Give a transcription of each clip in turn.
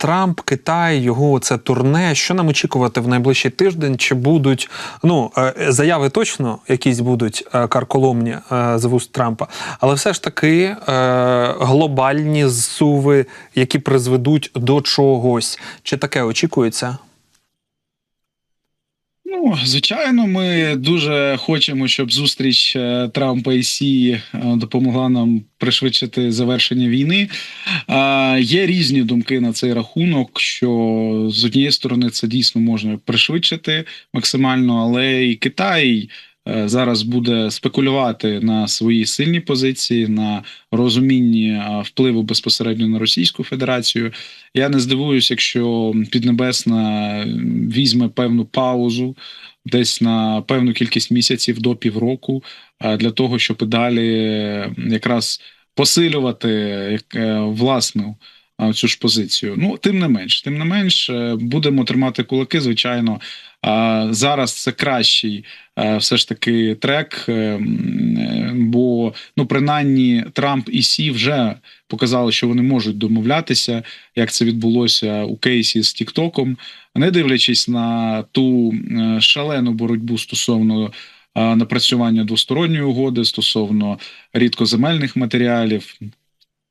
Трамп, Китай, його це турне. Що нам очікувати в найближчий тиждень? Чи будуть ну е, заяви точно якісь будуть е, карколомні е, з вуст Трампа, але все ж таки глобальні зсуви, які призведуть до чогось. Чи таке очікується? Ну, звичайно, ми дуже хочемо, щоб зустріч е, Трампа і Сі е, допомогла нам пришвидшити завершення війни. Є різні думки на цей рахунок. Що з однієї сторони це дійсно можна пришвидшити максимально, але і Китай. Е, Зараз буде спекулювати на свої сильні позиції, на розумінні е, впливу безпосередньо на Російську Федерацію. Я не здивуюсь, якщо Піднебесна візьме певну паузу десь на певну кількість місяців до півроку, е, для того, щоб далі якраз посилювати власну цю ж позицію. Ну, тим не менш, тим не менш, е, будемо тримати кулаки, звичайно. Зараз це кращий е, все ж таки трек, е, бо ну принаймні Трамп і Сі вже показали, що вони можуть домовлятися, як це відбулося у кейсі з Тіктоком, не дивлячись на ту шалену боротьбу стосовно напрацювання двосторонньої угоди стосовно рідкоземельних матеріалів.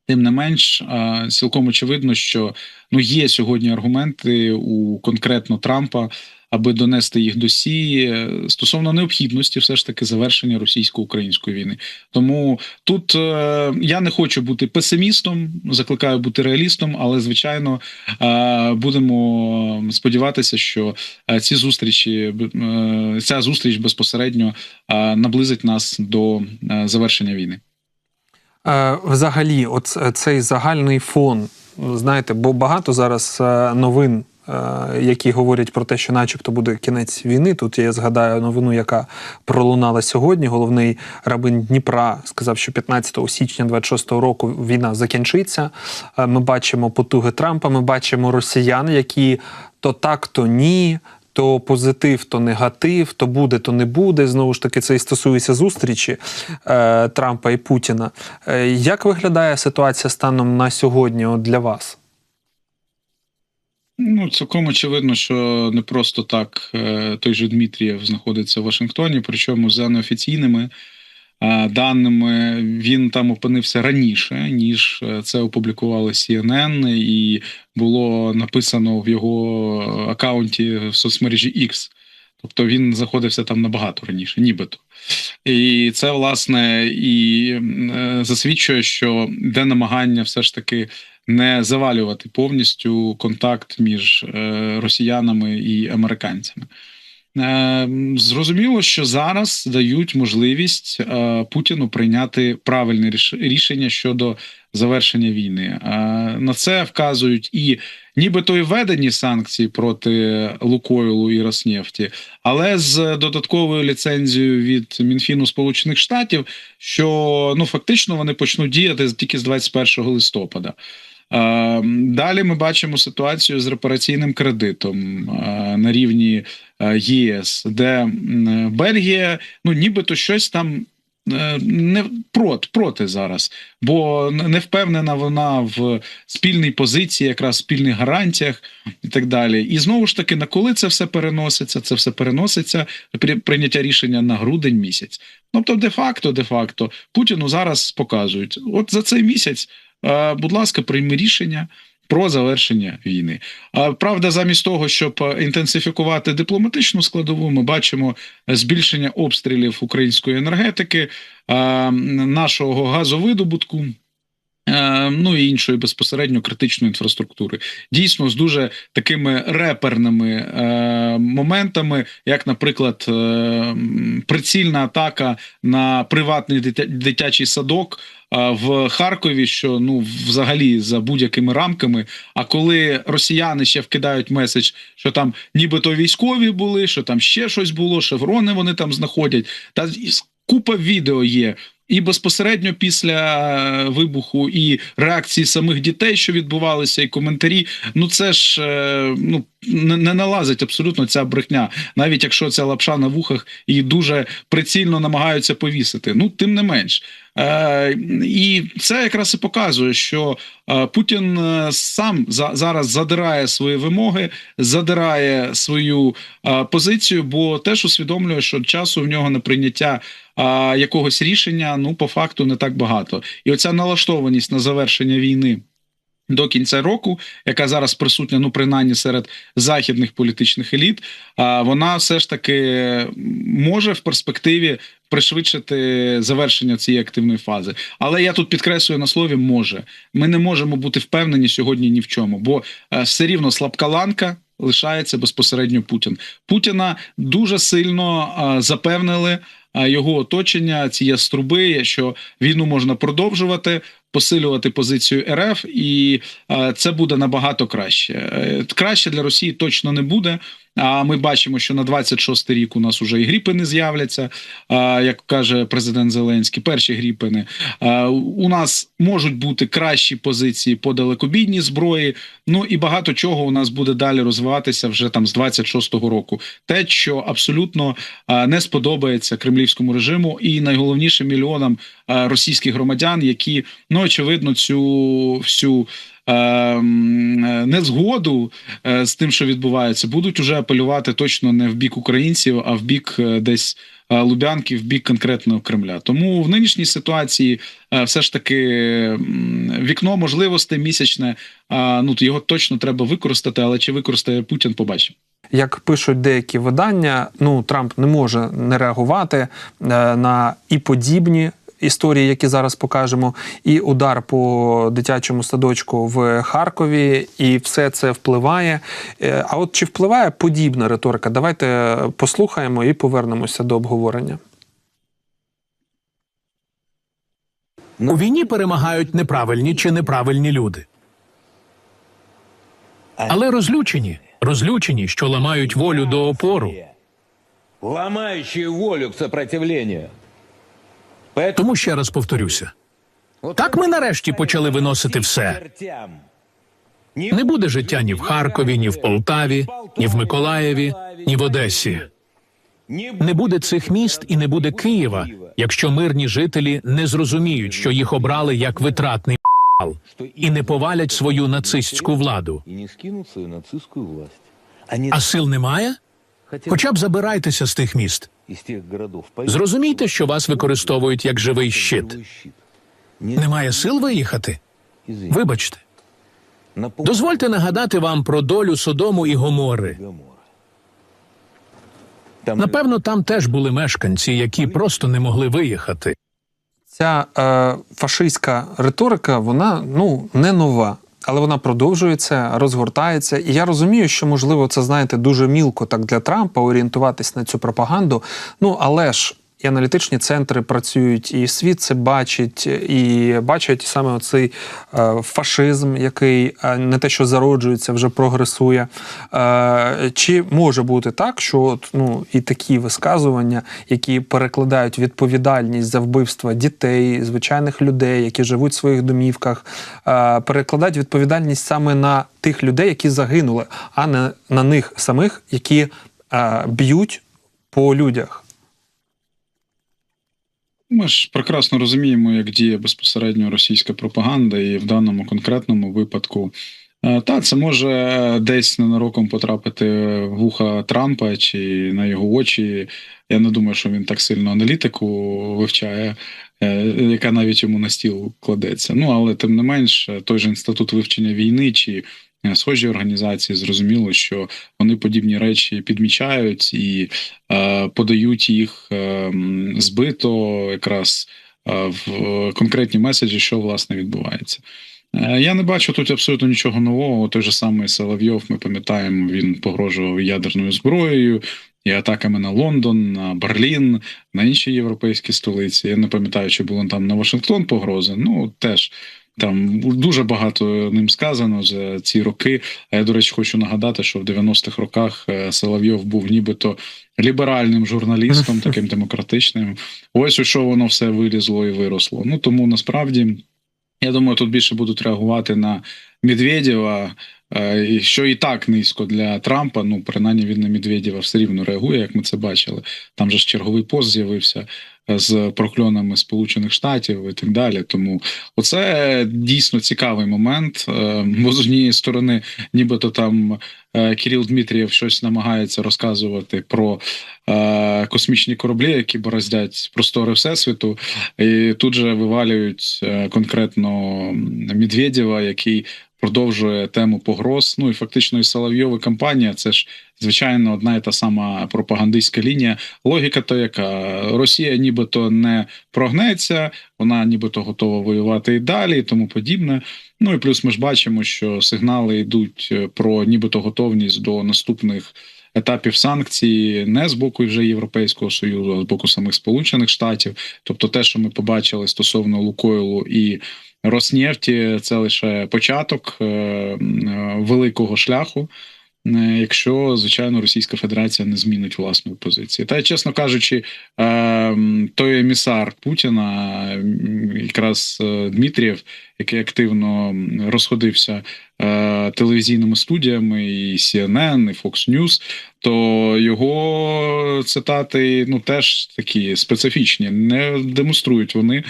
Тим не менш, цілком очевидно, що ну є сьогодні аргументи у конкретно Трампа, аби донести їх до Сі е, стосовно необхідності, все ж таки завершення російсько-української війни. Тому тут е, я не хочу бути песимістом, закликаю бути реалістом, але звичайно е, будемо сподіватися, що ці зустрічі ця зустріч безпосередньо наблизить нас до завершення війни. Е, Взагалі, от е, цей загальний фон, знаєте, бо багато зараз е, новин, які говорять про те, що, начебто, буде кінець війни. Тут я згадаю новину, яка пролунала сьогодні. Головний рабин Дніпра сказав, що 15 січня 26-го року війна закінчиться. Ми бачимо потуги Трампа, ми бачимо росіян, які то так, то ні. То позитив, то негатив, то буде, то не буде. Знову ж таки, це і стосується зустрічі е, Трампа і Путіна. Е, як виглядає ситуація станом на сьогодні для вас? Ну, цілком очевидно, що не просто так е, той же Дмитрієв знаходиться в Вашингтоні, причому за неофіційними даними він там опинився раніше, ніж е, це опублікували CNN, і було написано в його акаунті в соцмережі X. Тобто він знаходився там набагато раніше, нібито. І це, власне, і е, засвідчує, що йде намагання все ж таки не завалювати повністю контакт між е, росіянами і американцями. Е, Зрозуміло, що зараз дають можливість е, Путіну прийняти правильне ріш- рішення щодо завершення війни. Е, На це вказують і нібито і введені санкції проти Лукойлу і Роснефті, але з додатковою ліцензією від Мінфіну Сполучених Штатів, що ну фактично вони почнуть діяти тільки з 21 листопада. Е, Далі ми бачимо ситуацію з репараційним кредитом е, на рівні е, ЄС, де Бельгія ну нібито щось там. е, Не проти, проти зараз, бо не впевнена вона в спільній позиції, якраз в спільних гарантіях і так далі. І знову ж таки, на коли це все переноситься? Це все переноситься при прийняття рішення на грудень місяць. Тобто, де-факто, де-факто, Путіну зараз показують: от за цей місяць, будь ласка, прийми рішення. Про завершення війни. А правда, замість того, щоб інтенсифікувати дипломатичну складову, ми бачимо збільшення обстрілів української енергетики, нашого газовидобутку. Е, Ну і іншої безпосередньо критичної інфраструктури, дійсно з дуже такими реперними е, моментами, як, наприклад, е, прицільна атака на приватний дитячий садок в Харкові, що ну взагалі за будь-якими рамками. А коли росіяни ще вкидають меседж, що там нібито військові були, що там ще щось було, шеврони вони там знаходять, та купа відео є. І безпосередньо після е, вибуху і реакції самих дітей, що відбувалися, і коментарі. Ну це ж е, ну не, налазить абсолютно ця брехня, навіть якщо ця лапша на вухах і дуже прицільно намагаються повісити. Ну тим не менш. Е, і це якраз і показує, що е, Путін е, сам за, зараз задирає свої вимоги, задирає свою позицію, бо теж усвідомлює, що часу в нього на прийняття якогось рішення ну по факту не так багато. І оця налаштованість на завершення війни. До кінця року, яка зараз присутня, ну принаймні серед західних політичних еліт, а вона все ж таки може в перспективі пришвидшити завершення цієї активної фази. Але я тут підкреслюю на слові може. Ми не можемо бути впевнені сьогодні ні в чому, бо е, все рівно слабка ланка лишається безпосередньо Путін. Путіна дуже сильно е, запевнили е, його оточення, ці яструби, що війну можна продовжувати. Посилювати позицію РФ, і е, це буде набагато краще. Е, краще для Росії точно не буде. А ми бачимо, що на 26 рік у нас уже і гріпини з'являться, як каже президент Зеленський. Перші гріпини у нас можуть бути кращі позиції по далекобійній зброї. Ну і багато чого у нас буде далі розвиватися вже там з 26-го року. Те, що абсолютно не сподобається кремлівському режиму, і найголовніше мільйонам російських громадян, які ну очевидно цю всю. Ем, е, Незгоду е, з тим, що відбувається, будуть уже апелювати точно не в бік українців, а в бік е, десь Лубянки, в бік конкретного Кремля. Тому в нинішній ситуації все ж таки вікно можливостей місячне. Ну його точно треба використати, але чи використає Путін, побачимо. Як пишуть деякі видання, ну Трамп не може не реагувати на і подібні. Історії, які зараз покажемо, і удар по дитячому садочку в Харкові, і все це впливає. Е, А от чи впливає подібна риторика? Давайте послухаємо і повернемося до обговорення. У війні перемагають неправильні чи неправильні люди. Але розлючені, розлючені, що ламають волю до опору. ломающие волю к сопротивлению. Тому ще раз повторюся: так ми нарешті почали виносити все. Не буде життя ні в Харкові, ні в Полтаві, ні в Миколаєві, ні в Одесі. Не буде цих міст і не буде Києва, якщо мирні жителі не зрозуміють, що їх обрали як витратний п***ал, і не повалять свою нацистську владу. А сил немає? Хоча б забирайтеся з тих міст. Зрозумійте, що вас використовують як живий щит. Немає сил виїхати? Вибачте. Дозвольте нагадати вам про долю Содому і Гомори. Напевно, там теж були мешканці, які просто не могли виїхати. Ця е, фашистська риторика, вона ну не нова. Але вона продовжується, розгортається. І я розумію, що можливо це знаєте дуже мілко так для Трампа орієнтуватись на цю пропаганду. Ну але ж і аналітичні центри працюють, і світ це бачить, і бачать саме оцей е, фашизм, який е, не те, що зароджується, вже прогресує. Е, чи може бути так, що от, ну, і такі висказування, які перекладають відповідальність за вбивства дітей, звичайних людей, які живуть в своїх домівках, перекладають відповідальність саме на тих людей, які загинули, а не на них самих, які б'ють по людях. Ми ж прекрасно розуміємо, як діє безпосередньо російська пропаганда, і в даному конкретному випадку. е, Та це може десь ненароком потрапити в вуха Трампа чи на його очі. Я не думаю, що він так сильно аналітику вивчає, е, яка навіть йому на стіл кладеться. Ну але тим не менш, той же інститут вивчення війни чи е, схожі організації зрозуміло, що вони подібні речі підмічають і е, подають їх е, збито якраз е, в конкретні меседжі, що власне відбувається. Е, Я не бачу тут абсолютно нічого нового. Той же самий Соловйов, ми пам'ятаємо, він погрожував ядерною зброєю і атаками на Лондон, на Берлін, на інші європейські столиці. Я не пам'ятаю, чи було там на Вашингтон погрози. Ну теж там дуже багато ним сказано за ці роки. А я, до речі, хочу нагадати, що в 90-х роках е, Соловйов був нібито ліберальним журналістом, таким демократичним. Ось у що воно все вилізло і виросло. Ну тому насправді. Я думаю, тут більше будуть реагувати на Медведєва, е, що і так низько для Трампа. Ну, принаймні він на Медведєва все рівно реагує, як ми це бачили. Там же ж черговий пост з'явився з прокльонами Сполучених Штатів і так далі. Тому оце дійсно цікавий момент. Е, Бо з однієї сторони, нібито там е, Кирил Дмитрієв щось намагається розказувати про е, космічні кораблі, які бороздять простори всесвіту. І тут же вивалюють конкретно Медведєва, який продовжує тему погроз. Ну і фактично і Соловйова кампанія це ж звичайно одна і та сама пропагандистська лінія. Логіка то яка Росія нібито не прогнеться, вона нібито готова воювати і далі, і тому подібне. Ну і плюс ми ж бачимо, що сигнали йдуть е, про нібито готовність до наступних. Етапів санкцій не з боку вже Європейського союзу, а з боку самих Сполучених Штатів. Тобто, те, що ми побачили стосовно Лукойлу і Роснефті, це лише початок е, е, великого шляху. е, Якщо звичайно Російська Федерація не змінить власної позиції, та чесно кажучи, той емісар Путіна, якраз Дмитрієв, який активно розходився телевізійними студіями, і CNN, і Fox News, то його цитати ну теж такі специфічні, не демонструють вони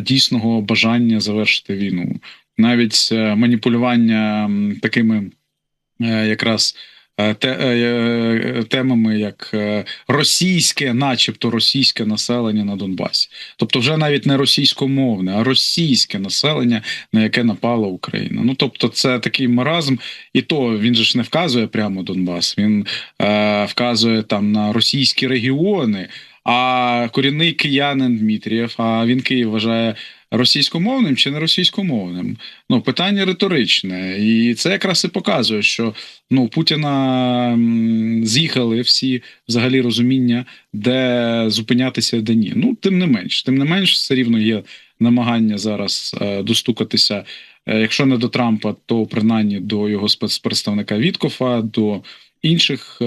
дійсного бажання завершити війну. Навіть е, маніпулювання такими е, якраз. е, Те, е, е, темами як е, російське, начебто російське населення на Донбасі, тобто, вже навіть не російськомовне, а російське населення, на яке напала Україна. Ну тобто, це такий маразм, і то він же ж не вказує прямо Донбас. Він е, вказує там на російські регіони. А корінний киянин Дмитрієв, а він Київ вважає російськомовним чи не російськомовним. Ну питання риторичне, і це якраз і показує, що ну Путіна з'їхали всі взагалі розуміння, де зупинятися, де ні. Ну тим не менш, тим не менш, все рівно є намагання зараз е, достукатися. е, Якщо не до Трампа, то принаймні до його спецпредставника Віткофа, до інших е,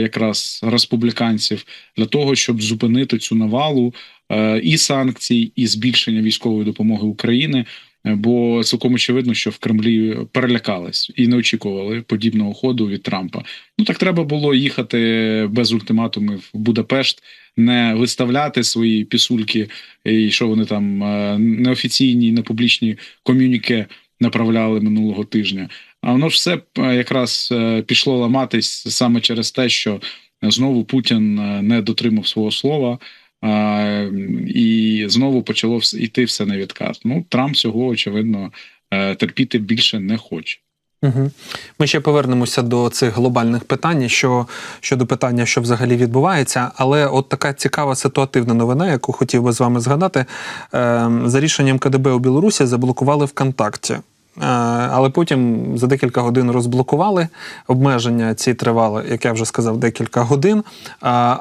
якраз республіканців для того, щоб зупинити цю навалу е, і санкцій, і збільшення військової допомоги України. Е, Бо цілком очевидно, що в Кремлі перелякались і не очікували подібного ходу від Трампа. Ну так треба було їхати без ультиматумів в Будапешт, не виставляти свої пісульки, і що вони там неофіційні, непублічні комюніке направляли минулого тижня. А воно ж все е, якраз е, пішло ламатись саме через те, що знову Путін е, не дотримав свого слова. е, І знову почало йти все на відкат. Ну Трамп цього очевидно терпіти більше не хоче. Угу. Ми ще повернемося до цих глобальних питань, що щодо питання, що взагалі відбувається. Але от така цікава ситуативна новина, яку хотів би з вами згадати. Е, за рішенням КДБ у Білорусі заблокували ВКонтакті. Е, Але потім за декілька годин розблокували. Обмеження ці тривали, як я вже сказав, декілька годин. Е,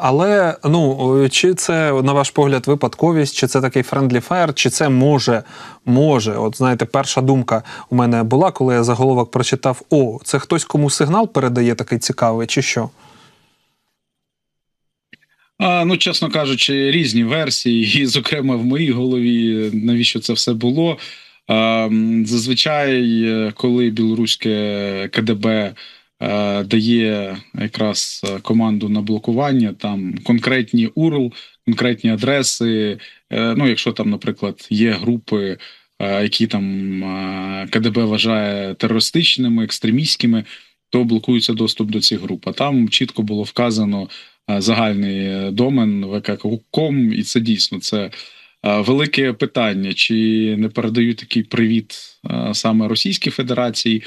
Але ну чи це на ваш погляд випадковість, чи це такий friendly fire, чи це може, може, от знаєте, перша думка у мене була, коли я заголовок прочитав: о, це хтось кому сигнал передає такий цікавий, чи що? А, ну, чесно кажучи, різні версії, і, зокрема, в моїй голові, навіщо це все було. Зазвичай, е, коли білоруське КДБ е, дає якраз е, команду на блокування, там конкретні URL, конкретні адреси. Ну, якщо там, наприклад, є групи, які там КДБ вважає терористичними, екстремістськими, то блокується доступ до цих груп. А там чітко було вказано загальний домен vk.com, і це дійсно це велике питання, чи не передають такий привіт е, саме Російській Федерації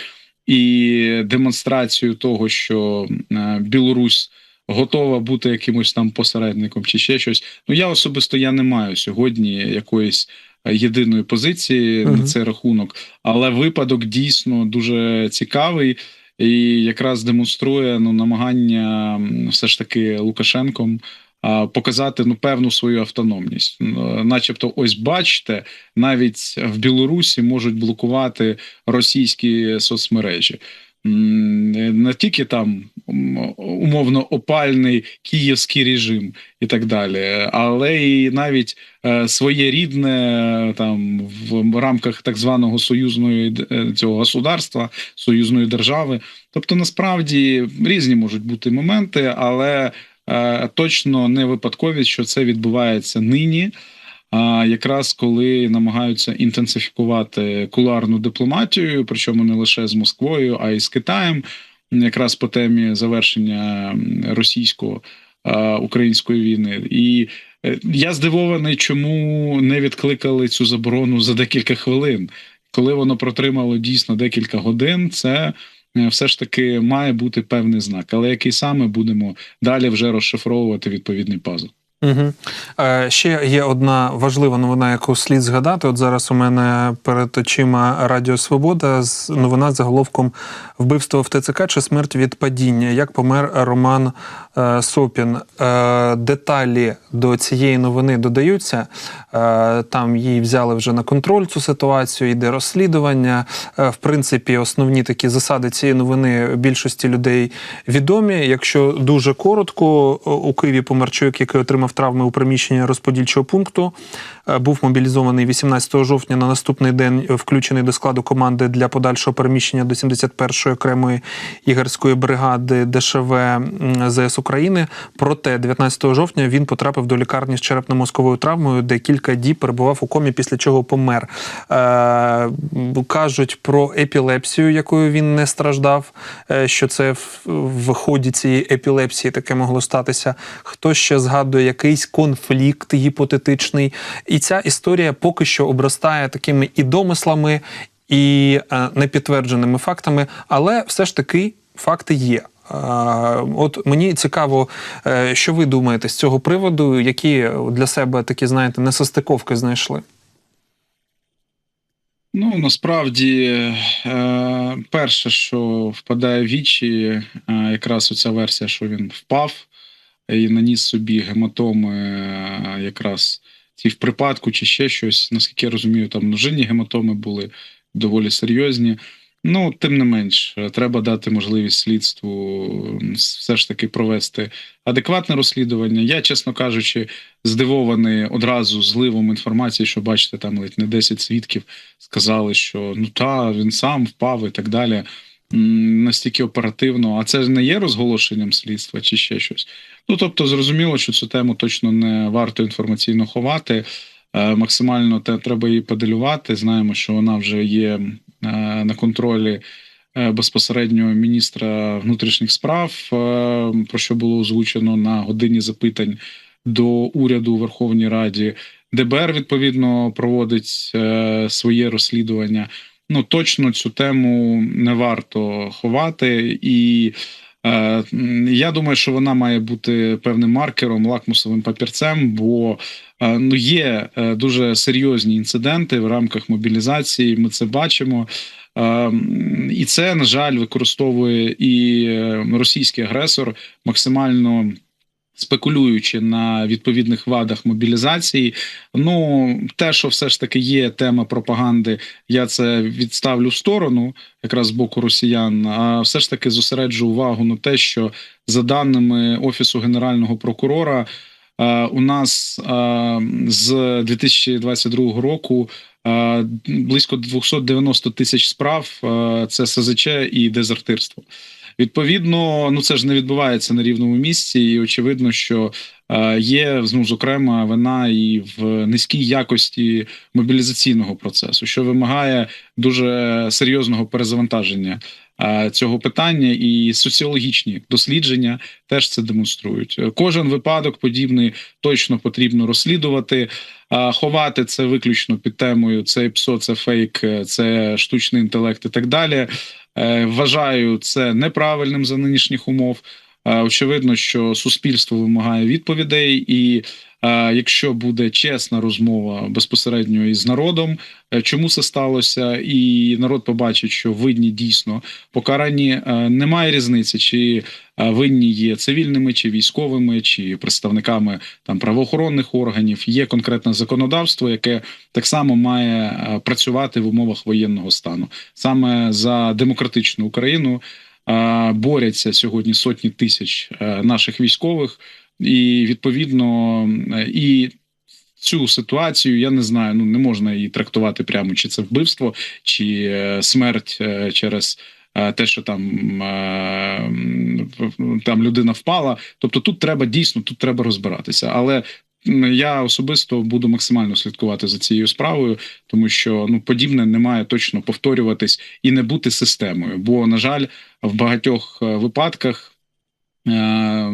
і демонстрацію того, що е, Білорусь. Готова бути якимось там посередником чи ще щось. Ну я особисто я не маю сьогодні якоїсь е, єдиної позиції Мгм. на цей рахунок, але випадок дійсно дуже цікавий і якраз демонструє ну намагання все ж таки Лукашенком показати ну певну свою автономність. Е, Начебто, ось бачите, навіть в Білорусі можуть блокувати російські соцмережі. не тільки там умовно опальний київський режим і так далі, але і навіть е, своєрідне е, там в рамках так званого союзної е, цього государства, союзної держави. Тобто, насправді різні можуть бути моменти, але е, точно не випадковість, що це відбувається нині. А якраз коли намагаються інтенсифікувати кулуарну дипломатію, причому не лише з Москвою, а й з Китаєм, якраз по темі завершення російсько-української війни. І е, я здивований, чому не відкликали цю заборону за декілька хвилин. Коли воно протримало дійсно декілька годин, це е, все ж таки має бути певний знак. Але який саме будемо далі вже розшифровувати відповідний пазл. Угу. Е, ще є одна важлива новина, яку слід згадати. От зараз у мене перед очима Радіо Свобода з новина з заголовком Вбивство в ТЦК чи смерть від падіння. Як помер Роман е, Сопін. Е, деталі до цієї новини додаються. Е, там її взяли вже на контроль цю ситуацію, йде розслідування. Е, в принципі, основні такі засади цієї новини більшості людей відомі. Якщо дуже коротко, у Києві помер чоловік, який отримав травми у приміщенні розподільчого пункту. Е, Був мобілізований 18 жовтня на наступний день, е, включений до складу команди для подальшого переміщення до 71-ї окремої ігерської бригади ДШВ м, ЗС України. Проте 19 жовтня він потрапив до лікарні з черепно-мозковою травмою, де кілька діб перебував у комі, після чого помер. Е, кажуть про епілепсію, якою він не страждав. е, Що це в, ході цієї епілепсії таке могло статися. Хто ще згадує якийсь конфлікт гіпотетичний. І ця історія поки що обростає такими і домислами, і е, непідтвердженими фактами, але все ж таки факти є. От мені цікаво, е, що ви думаєте з цього приводу, які для себе такі, знаєте, несостиковки знайшли. Ну насправді, е, перше, що впадає в вічі, е, якраз оця версія, що він впав і наніс собі гематоми, якраз ті в припадку чи ще щось. Наскільки я розумію, там множинні гематоми були доволі серйозні. Ну, тим не менш, треба дати можливість слідству все ж таки провести адекватне розслідування. Я, чесно кажучи, здивований одразу зливом інформації, що бачите, там ледь не 10 свідків сказали, що ну та він сам впав і так далі. Настільки оперативно, а це не є розголошенням слідства чи ще щось. Ну тобто, зрозуміло, що цю тему точно не варто інформаційно ховати. Е, Максимально те треба її поделювати. Знаємо, що вона вже є на контролі е, безпосередньо міністра внутрішніх справ, е, про що було озвучено на годині запитань до уряду у Верховній Раді. ДБР відповідно проводить е, своє розслідування. Ну точно цю тему не варто ховати, і е, я думаю, що вона має бути певним маркером, лакмусовим папірцем, бо е, ну є е, дуже серйозні інциденти в рамках мобілізації. Ми це бачимо. Е, І це на жаль використовує і е, російський агресор максимально спекулюючи на відповідних вадах мобілізації. Ну, те, що все ж таки є тема пропаганди, я це відставлю в сторону, якраз з боку росіян. А все ж таки зосереджу увагу на те, що за даними офісу генерального прокурора. е, У нас е, з 2022 року е, близько 290 тисяч справ це СЗЧ і дезертирство. Відповідно, ну це ж не відбувається на рівному місці, і очевидно, що е, є ну, зокрема вина і в низькій якості мобілізаційного процесу, що вимагає дуже серйозного перезавантаження е, цього питання, і соціологічні дослідження теж це демонструють. Кожен випадок подібний точно потрібно розслідувати. Ховати це виключно під темою це ПСО, це фейк, це штучний інтелект і так далі. Е, Вважаю це неправильним за нинішніх умов. Е, Очевидно, що суспільство вимагає відповідей, і якщо буде чесна розмова безпосередньо із народом, е, чому це сталося, і народ побачить, що винні дійсно покарані. Е, Немає різниці, чи е, винні є цивільними, чи військовими, чи представниками там правоохоронних органів. Є конкретне законодавство, яке так само має працювати в умовах воєнного стану. Саме за демократичну Україну борються сьогодні сотні тисяч наших військових, і відповідно е, і. Цю ситуацію я не знаю. Ну не можна її трактувати прямо, чи це вбивство, чи е, смерть е, через те, що там, там людина впала. Тобто, тут треба дійсно тут треба розбиратися. Але я особисто буду максимально слідкувати за цією справою, тому що ну подібне не має точно повторюватись і не бути системою. Бо, на жаль, в багатьох випадках. Е,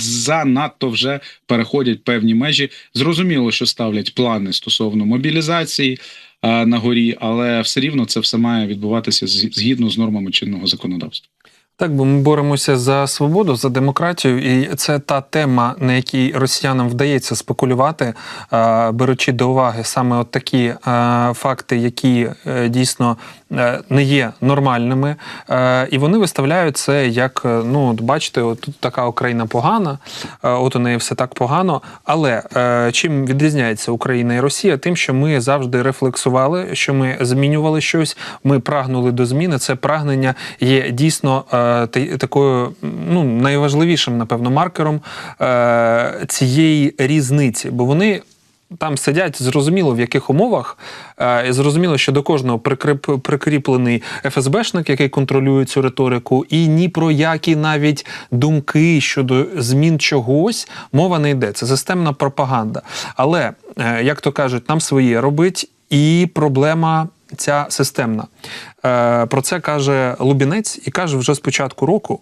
Занадто вже переходять певні межі. Зрозуміло, що ставлять плани стосовно мобілізації е, на горі, але все рівно це все має відбуватися згідно з нормами чинного законодавства. Так, бо ми боремося за свободу, за демократію, і це та тема, на якій росіянам вдається спекулювати, е, беручи до уваги саме от такі факти, які дійсно не є нормальними. Е, І вони виставляють це як: е, ну, от бачите, от тут така Україна погана, е, от у неї все так погано. Але е, чим відрізняється Україна і Росія? Тим, що ми завжди рефлексували, що ми змінювали щось, ми прагнули до зміни. Це прагнення є дійсно е, та- такою ну, найважливішим, напевно, маркером е, цієї різниці, бо вони. Там сидять зрозуміло в яких умовах, е, і зрозуміло, що до кожного прикріп, прикріплений ФСБшник, який контролює цю риторику, і ні про які навіть думки щодо змін чогось мова не йде. Це системна пропаганда. Але е, як то кажуть, нам своє робить, і проблема ця системна. Е, Про це каже Лубінець і каже вже з початку року.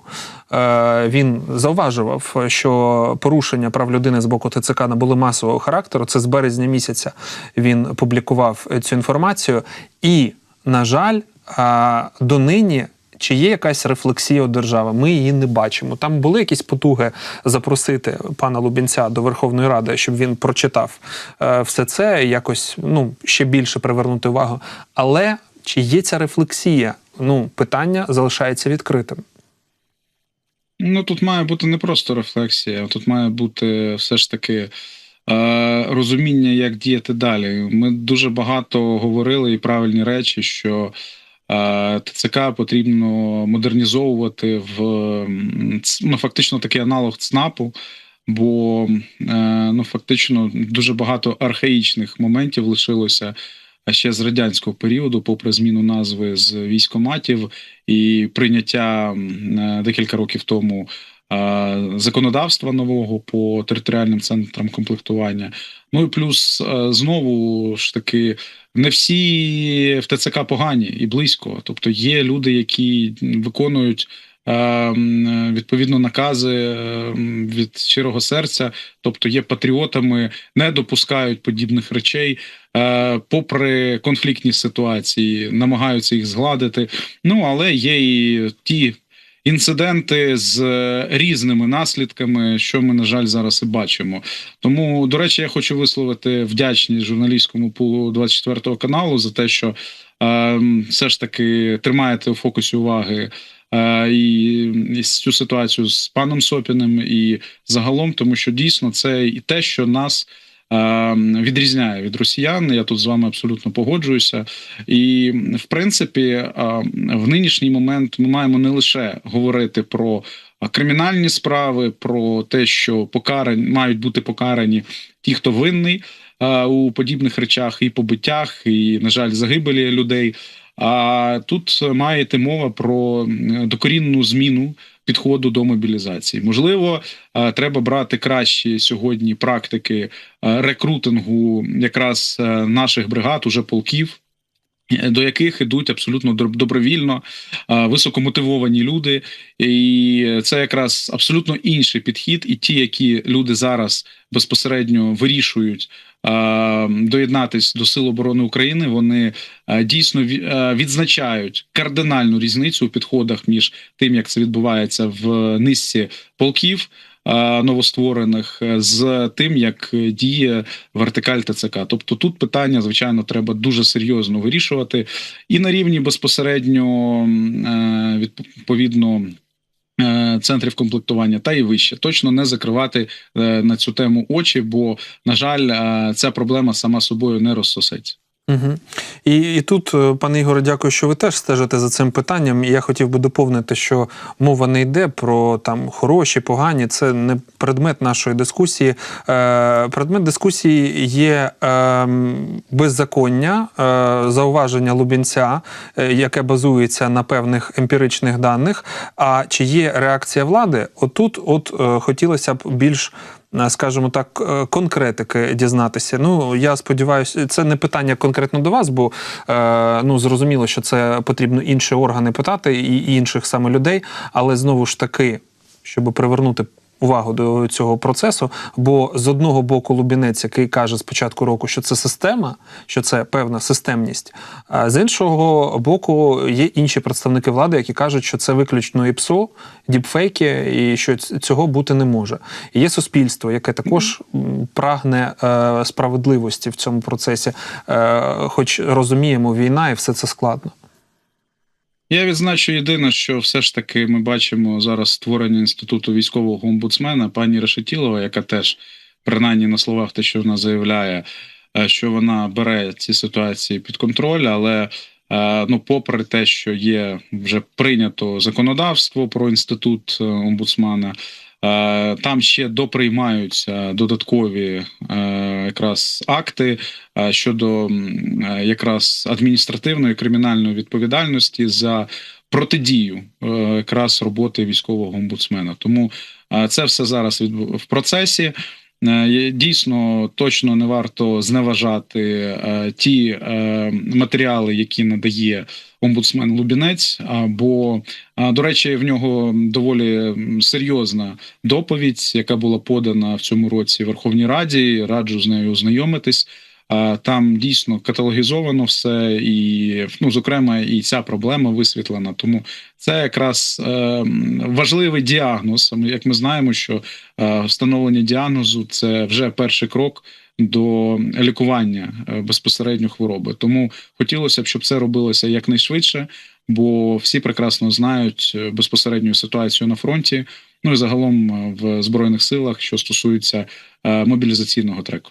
Е, Він зауважував, що порушення прав людини з боку ТЦК набули масового характеру. Це з березня місяця він публікував цю інформацію. І, на жаль, донині. Чи є якась рефлексія у держави? Ми її не бачимо. Там були якісь потуги запросити пана Лубінця до Верховної Ради, щоб він прочитав е, все це якось ну ще більше привернути увагу. Але чи є ця рефлексія? Ну, питання залишається відкритим. Ну тут має бути не просто рефлексія, тут має бути все ж таки е, розуміння, як діяти далі. Ми дуже багато говорили і правильні речі, що е, ТЦК потрібно модернізовувати в ну, фактично такий аналог ЦНАПу. Бо е, ну фактично дуже багато архаїчних моментів лишилося ще з радянського періоду, попри зміну назви з військоматів і прийняття е, декілька років тому законодавства нового по територіальним центрам комплектування. Ну і плюс е, знову ж таки. Не всі в ТЦК погані і близько. Тобто є люди, які виконують е, відповідно накази від щирого серця, тобто є патріотами, не допускають подібних речей, попри конфліктні ситуації, намагаються їх згладити. Ну але є і ті інциденти з е, різними наслідками, що ми на жаль зараз і бачимо. Тому, до речі, я хочу висловити вдячність журналістському пулу 24 каналу за те, що е, все ж таки тримаєте у фокусі уваги. е, І, і цю ситуацію з паном Сопіним і загалом, тому що дійсно це і те, що нас е, відрізняє від росіян. Я тут з вами абсолютно погоджуюся. І в принципі, е, в нинішній момент ми маємо не лише говорити про кримінальні справи, про те, що покарані мають бути покарані ті, хто винний е, у подібних речах, і побиттях, і на жаль, загибелі людей. А тут має йти мова про докорінну зміну підходу до мобілізації. Можливо, е, треба брати кращі сьогодні практики е, рекрутингу якраз е, наших бригад, уже полків. Е, До яких ідуть абсолютно доб- добровільно е, високомотивовані люди, і це якраз абсолютно інший підхід. І ті, які люди зараз безпосередньо вирішують е, доєднатись до Сил оборони України, вони е, дійсно ві- е, відзначають кардинальну різницю у підходах між тим, як це відбувається в низці полків. Е, новостворених е, з тим, як діє вертикаль ТЦК. Тобто тут питання, звичайно, треба дуже серйозно вирішувати і на рівні безпосередньо е, відповідно. Центрів комплектування та і вище точно не закривати на цю тему очі, бо на жаль, ця проблема сама собою не розсосеться. Угу. І, і тут, е, пане Ігоре, дякую, що ви теж стежите за цим питанням. І я хотів би доповнити, що мова не йде про там хороші, погані. Це не предмет нашої дискусії. Е, предмет дискусії є е, беззаконня, е, зауваження Лубінця, е, яке базується на певних емпіричних даних. А чи є реакція влади? Отут, от е, хотілося б більш скажімо так, е, конкретики дізнатися. Ну я сподіваюся, це не питання конкретно до вас, бо е, ну зрозуміло, що це потрібно інші органи питати і інших саме людей, але знову ж таки, щоб привернути. Увагу до цього процесу, бо з одного боку Лубінець, який каже з початку року, що це система, що це певна системність. А з іншого боку, є інші представники влади, які кажуть, що це виключно ІПСО, діпфейки, і що цього бути не може. І є суспільство, яке також прагне е, справедливості в цьому процесі, е, хоч розуміємо, війна і все це складно. Я відзначу єдине, що все ж таки ми бачимо зараз створення інституту військового омбудсмена пані Решетілова, яка теж принаймні на словах те, що вона заявляє, е, що вона бере ці ситуації під контроль, але е, ну, попри те, що є вже прийнято законодавство про інститут омбудсмена. омбудсмана. Е, Там ще доприймаються додаткові е, якраз акти е, щодо якраз адміністративної кримінальної відповідальності за протидію якраз роботи військового омбудсмена. Тому це все зараз в процесі. Е, Дійсно, точно не варто зневажати е, ті е, матеріали, які надає омбудсмен Лубінець. Бо, до речі, в нього доволі серйозна доповідь, яка була подана в цьому році Верховній Раді. Раджу з нею ознайомитись. Там дійсно каталогізовано все, і ну, зокрема, і ця проблема висвітлена. Тому це якраз е, важливий діагноз. Як ми знаємо, що е, встановлення діагнозу це вже перший крок до лікування е, безпосередньо хвороби. Тому хотілося б, щоб це робилося якнайшвидше, бо всі прекрасно знають безпосередню ситуацію на фронті. Ну і загалом в збройних силах, що стосується мобілізаційного треку.